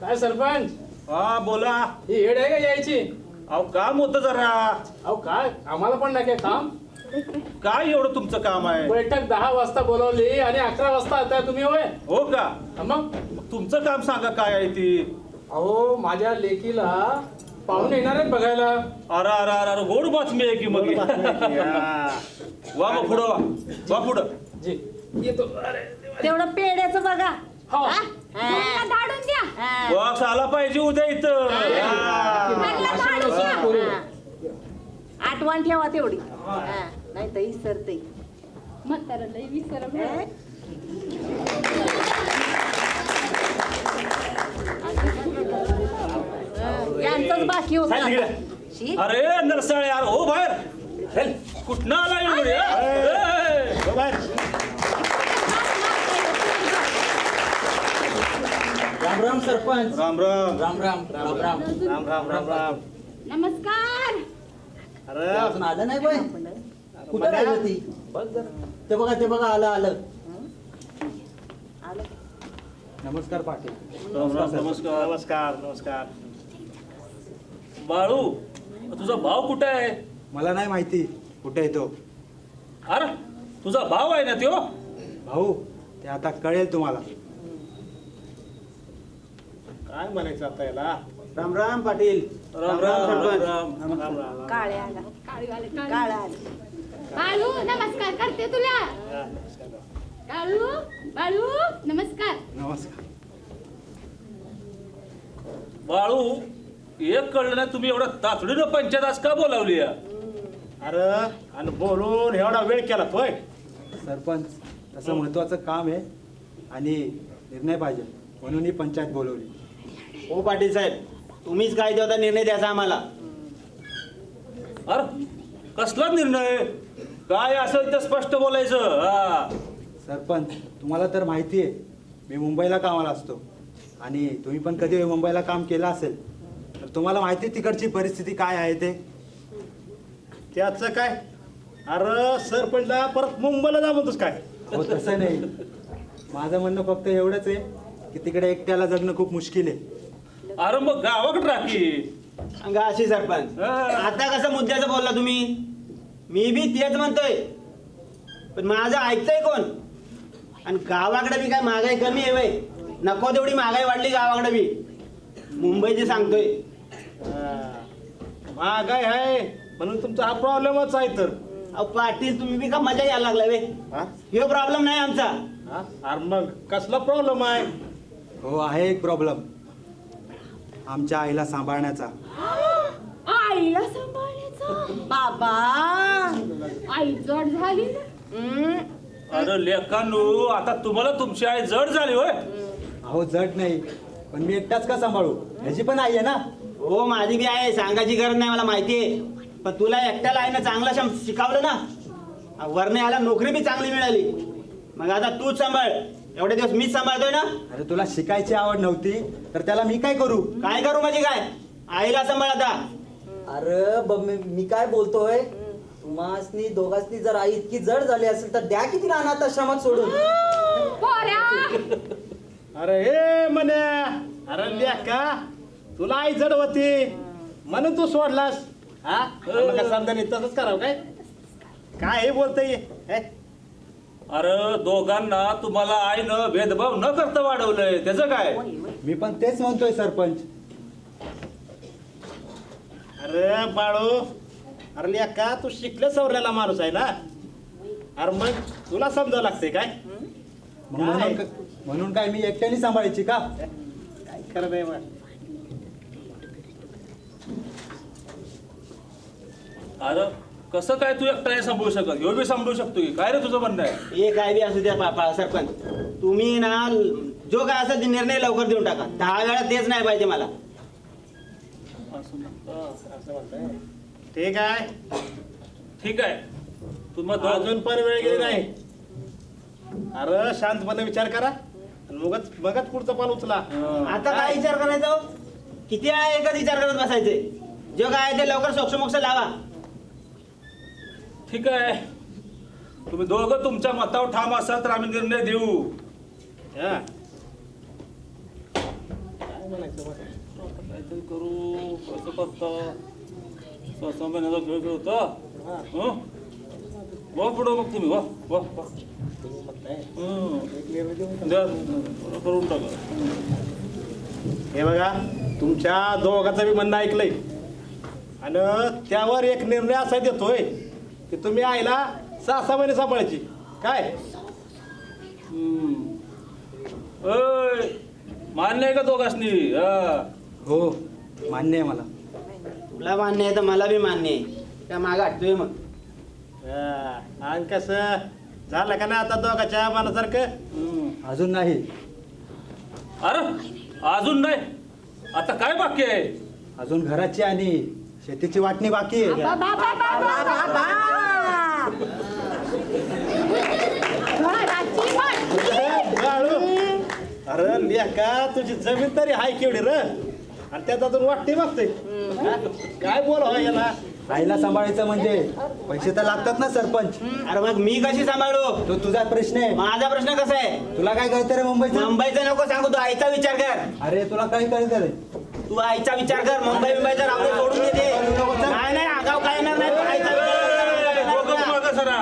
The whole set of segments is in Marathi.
काय सरपंच? हा बोला. ही हेड आहे का यायची? अहो काम होतं जरा. अहो काय? आम्हाला पण नाही काम? काय एवढं तुमचं काम आहे? बैठक दहा वाजता बोलावली आणि अकरा वाजता आता तुम्ही होय? हो का? मग? तुमचं काम सांगा काय आहे ती? अहो माझ्या लेकीला पाहुणे येणार आहेत बघायला. अरे अरे अरे अरे गोड बातमी आहे की मग. ही. हा. वा मग पुढं वा. वा पुढं. जी. येतो. अरे तेवढं पेड्याचं बघा. हो. हा? मला धाडून द्या. हा. बॉक्स आला पाहिजे उद्या इथं. हा. मला धाडून द्या. हा. आठवण ठेवा तेवढी. नाही तर इसरते. म्हातारा लई विसरम यांचंच बाकी होत. चाल तिकडे. शी. अरे नरसाळे यार. हो बाहेर. चल, कुठनं आला एवढे हा? ए, हो बाहेर. राम राम सरपंच. राम राम. राम राम राम राम. राम राम राम राम. नमस्कार. अरे. अजून आलं नाही बाय कुठं राहिलं ती ते बघा ते बघा आलं आलं. आलं. नमस्कार पाटील. नमस्कार. नमस्कार नमस्कार. बाळू तुझा भाव कुठे आहे? मला नाही माहिती. कुठे येतो अरे तुझा भाव आहे ना त्यो? भाऊ ते आता कळेल तुम्हाला. काय म्हणायचं आता याला? राम राम पाटील. राम राम राम राम राम राम. काळे आला. काळा आला. बाळू नमस्कार. करते तुला. बाळू बाळू नमस्कार. नमस्कार. बाळू एक कळलं नाही तुम्ही एवढं तातडीनं पंचायत आज का बोलावली आहे? अरे आणि बोलून एवढा वेळ केला तोय सरपंच तसं महत्वाचं काम आहे आणि निर्णय पाहिजे. म्हणून ही पंचायत बोलवली. हो पाटील साहेब तुम्हीच काय होता निर्णय द्यायचा आम्हाला? अरे कसला निर्णय? काय असेल ते स्पष्ट बोलायचं? हा. सरपंच तुम्हाला तर माहिती आहे मी मुंबईला कामाला असतो. आणि तुम्ही पण कधी मुंबईला काम केलं असेल तर तुम्हाला माहिती आहे तिकडची परिस्थिती काय आहे ते? त्याचं काय? अरे सरपंचला परत मुंबईला जा म्हणतोस काय? हो तसं नाही. माझं म्हणणं फक्त एवढंच आहे की तिकडे एकट्याला जगणं खूप मुश्किल आहे. अरे मग गावाकडे राखी सांगा अशी सरपंच. हा. आता कसं मुद्द्याचं बोलला तुम्ही? मी बी तेच म्हणतोय. पण माझं ऐकतंय कोण? आणि गावाकडे बी काय महागाई कमी आहे वय. नको तेवढी महागाई वाढली गावाकडे बी. मुंबईची सांगतोय. महागाई आहे. म्हणून तुमचा हा प्रॉब्लेमच आहे तर. अहो पाटील तुम्ही बी का मजा यायला लागला वे हा? प्रॉब्लेम नाही आमचा. हा? अरे मग कसला प्रॉब्लेम आहे? हो आहे एक प्रॉब्लेम आमच्या आईला सांभाळण्याचा. आईला सांभाळण्याचं? बाबा आई जड झाली ना. अरे लेखांनो आता तुम्हाला तुमची आई जड झाली होय. अहो जड नाही. पण मी एकटाच का सांभाळू? ह्याची पण आई आहे ना? हो माझी बी आहे. सांगायची गरज नाही मला माहिती आहे. पण तुला एकट्याला आहे ना चांगलं शम शिकवलं ना वरने याला नोकरी बी चांगली मिळाली. मग आता तूच सांभाळ. एवढे दिवस मीच सांभाळतोय ना? अरे तुला शिकायची आवड नव्हती तर त्याला मी काय करू? काय करू म्हणजे काय? आईला सांभाळ आता. अरे ब- मी मी काय बोलतोय? तुम्हासनी दोघांनी जर आई इतकी जड झाली असेल तर द्या किती अनाथ आश्रमात सोडून. पोऱ्या! अरे हे म्हण्या अरे लेका तुला आई जड होती. म्हणून तू सोडलास. हा? मग काय समजा तसंच करावं काय? काय हे बोलतय? हे? अरे दोघांना तुम्हाला आईनं भेदभाव न करता वाढवलंय. त्याचं काय? मी पण तेच म्हणतोय सरपंच. अरे बाळू अरे लेका तू शिकले सवरलेला माणूस आहे ना? अरे मग तुला समजावं लागते काय? मग म्हणून काय? म्हणून काय मी एकट्याने सांभाळायची का? काय खरं नाही मग? अरे कसं काय तू एकटा नाही सांभाळू शकत? ह्यो बी सांभाळू शकतो की. काय रे तुझं म्हणणं आहे? हे काय बी असू द्या पापा सरपंच. तुम्ही ना जो काय असेल ते निर्णय लवकर देऊन टाका. दहा वेळा तेच नाही पाहिजे मला. ठीक आहे. ठीक आहे. तुम्ही दोघ अजून पण वेळ गेली नाही. अरे शांतपणे विचार करा. आणि मगच मगच पुढचा पाल उचला. आता काय विचार करायचा हो? किती आहे एकच विचार करत बसायचे? जो काय आहे ते लवकर सोक्ष मोक्ष लावा. ठीक आहे. तुम्ही दोघं तुमच्या मतावर ठाम असाल तर आम्ही निर्णय देऊ. हा. काहीतरी करू. कसं करता सहा सहा महिन्याचा खेळ खेळता हं? वा पुढं मग तुम्ही. वा वा वा. हं. द्या, करून टाका हे बघा तुमच्या दोघांचं मी म्हणणं ऐकलंय. आणि त्यावर एक निर्णय असा देतोय की तुम्ही आईला सहा सहा महिने सांभाळायची. काय? हं. ओय, मान्य आहे का दोघांनी हा. हो मान्य आहे मला. तुला मान्य आहे तर मला बी मान्य आहे. त्या मागं हटतोय मग. हा, आणि कसं? झालं का नाही आता दोघाच्या मनासारखं? हं. अजून नाही. अरे अजून नाही? आता काय बाकी आहे? अजून घराची आणि शेतीची वाटणी बाकी आहे. बा, बा, बा, बा, बा, बा, बा. घराची वाटणी. बाळू, अरे लेका तुझी जमीन तरी हाय केवढी र? आणि त्यात अजून वाटते बघते काय बोल हो याला? आईला सांभाळायचं म्हणजे? पैसे तर लागतात ना सरपंच. अरे मग मी कशी सांभाळू? तो तुझा प्रश्न आहे. माझा प्रश्न कसा आहे? तुला काय कळतं रे मुंबईचं? मुंबईचा नको सांगू तू आईचा विचार कर. अरे तुला काय कळतं रे? तू आईचा विचार कर मुंबई मुंबईचा राहू दे, सोडून देते. नाही नाही आगाव काय येणार नाही तू आईचा विचार कर. दोघं मागं सरा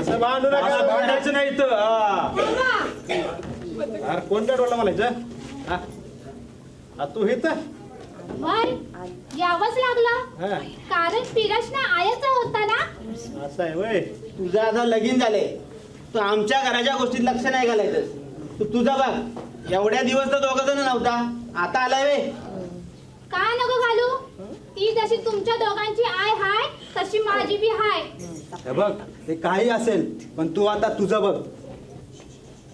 असं भांडू असं नका भांडायचं नाही इथं. हा. अरे कोणत्या डोला म्हणायचं हा? आ, तू हित वय यावंच लागलं. हा. कारण पिरसना आयाचा होता ना? असं आहे वय. तुझं आता लगीन झाले तू आमच्या घराच्या गोष्टीत लक्ष नाही घालायचं. तू तुझा बघ. एवढ्या दिवस तर दोघ जण नव्हता. आता आलाय वे का नको घालू? ती जशी तुमच्या दोघांची आय हाय तशी माझी बी हाय. हे बघ ते काही असेल पण तू आता तुझं बघ.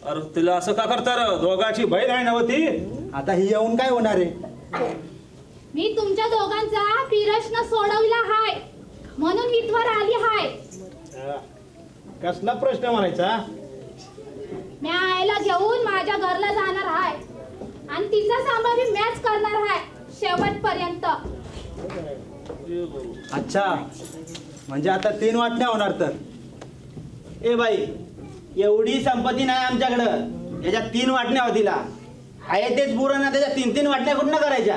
अरे तिला असं का करता र? दोघाची बहीण आहे ना ती? आता ही येऊन काय होणार आहे? मी तुमच्या दोघांचा पिरसनं सोडवला हाय. म्हणून इथवर आली हाय. कसला प्रश्न म्हणायचा? मी आईला घेऊन माझ्या घरला जाणार हाय. आणि तिचा सांभाळ मी मॅच करणार हाय शेवटपर्यंत. अच्छा. म्हणजे आता तीन वाटण्या होणार तर. ए बाई एवढी संपत्ती नाही आमच्याकडं. याच्यात तीन वाटण्या होतीला. आहे तेच पुरण ना त्याच्या तीन तीन वाटण्या कुठनं करायच्या?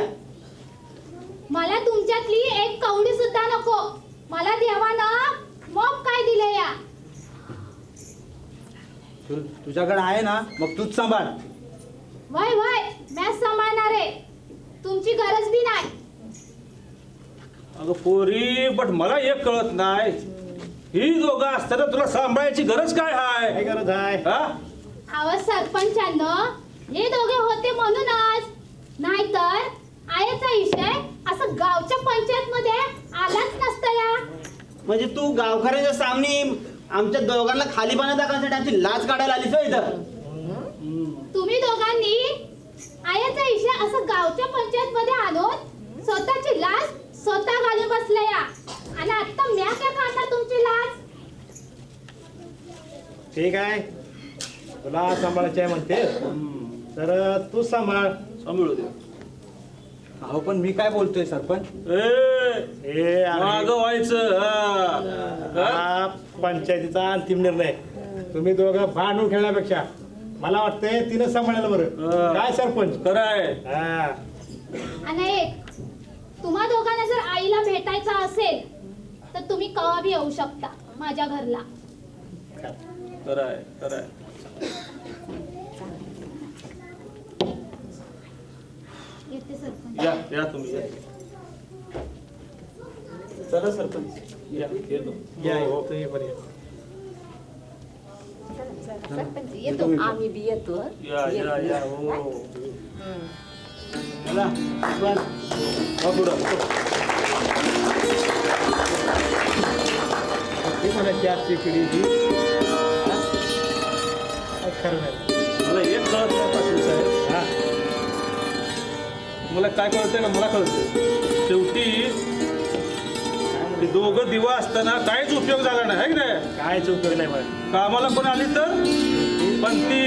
मला तुमच्यातली एक कवडी सुद्धा नको. मला देवानं मग काय दिले या? तु- तुझ्याकडे आहे ना मग तूच सांभाळ. वय वय मॅच सांभाळणार आहे. तुमची गरज बी नाही. अगं पोरी बट मला एक कळत नाही. ही दोघं असताना तुला सांभाळायची गरज काय काय आहे गरज आहे हा? आवाज सरपंचानं हे दोघे होते म्हणूनच. नाहीतर आयाचा विषय? असं गावच्या पंचायत मध्ये आलाच नसता या. म्हणजे तू गावकऱ्याच्या सामने आमच्या दोघांना खालीपणा दाखवण्यासाठी आमची लाच काढायला आलीस होय इथं. तुम्ही दोघांनी आयाचा विषय असं गावच्या पंचायत मध्ये आणून स्वतःची लाच स्वतः घालून बसल्या या. आणि आता म्या काय काढणार तुमची लाच? ठीक आहे. तुला सांभाळायची आहे म्हणते. तर तू सांभाळ. सांभाळू दे. अहो पण मी काय बोलतोय सरपंच? ए हे अरे, मागं व्हायचं हा. हा? हा? पंचायतीचा अंतिम निर्णय. तुम्ही दोघं भांडून खेळण्यापेक्षा मला वाटतंय तिनं सांभाळायला बरं. हा. काय सरपंच? खरं आहे हा. आणि एक तुम्हा दोघांना जर आईला भेटायचं असेल तर तुम्ही कवा बी येऊ शकता माझ्या घरला. खरं आहे खरं आहे या या तुम्ही या. चला सरपंच. या येतो. या हो. तुम्ही पण या. सरपंच येतो आम्ही बी येतो या या या हो चला, आजची पिढी ही हा? काय खरं नाही. मला एक कळत नाही पाटील साहेब. हा. मला काय कळतंय का मला कळतंय शेवटी दोघं दिवा असताना काहीच उपयोग झाला नाही है की नाही कायच उपयोग नाही मला कामाला कोण आली तर पण ती.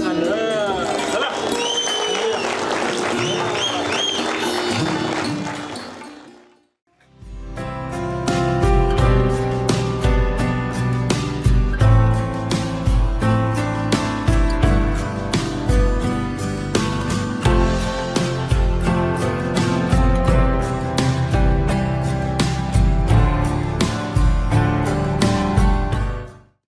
हा.